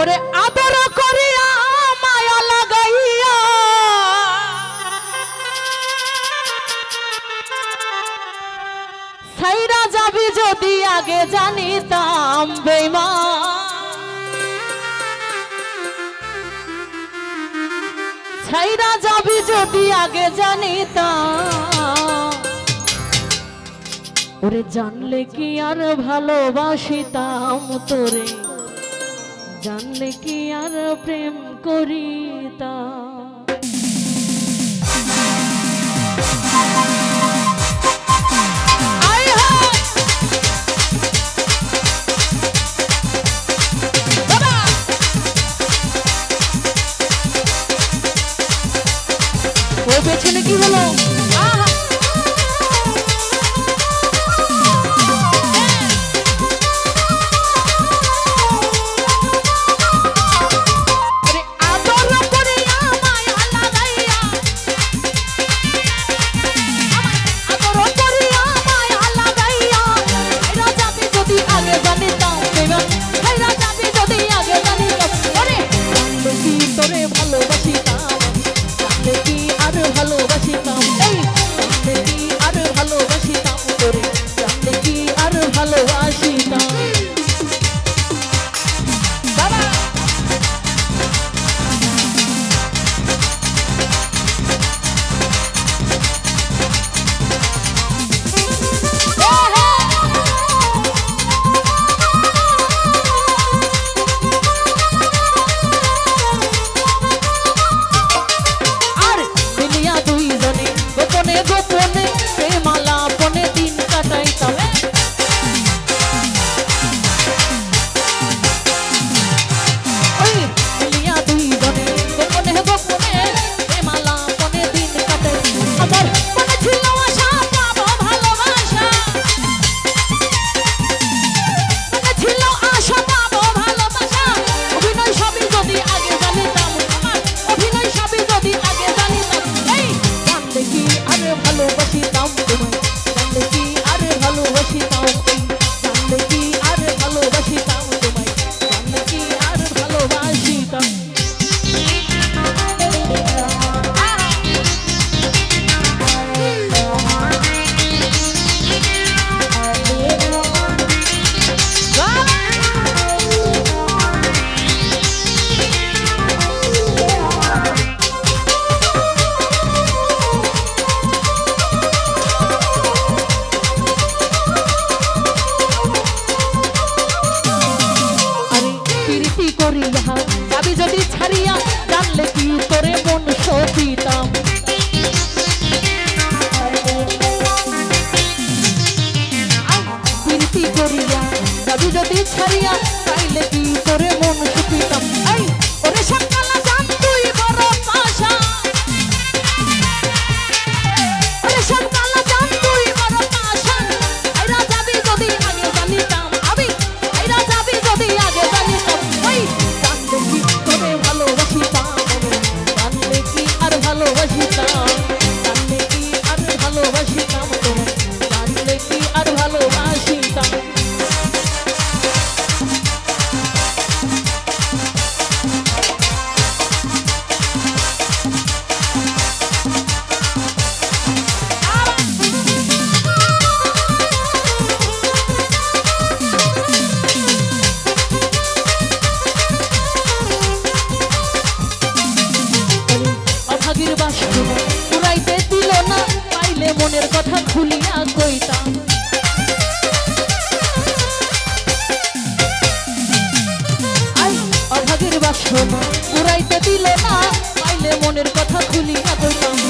ওরে আদর করিয়া মায়া লাগাইয়া। সাইরা যাবি যদি আগে জানিতাম বেমা ছাইরা যাবি যদি আগে জানিতাম। ওরে জানলে কি আর ভালোবাসিতাম তোরে? জানলে কি আর প্রেম করিতা পেছনে কি হলো? গোপনে ti tão ভালোবাসি তার। উড়াইতে মনের কথা খুলিয়া কইতাম। অভাগের বাসন দিল না পাইলে মনের কথা খুলিয়া কইতাম।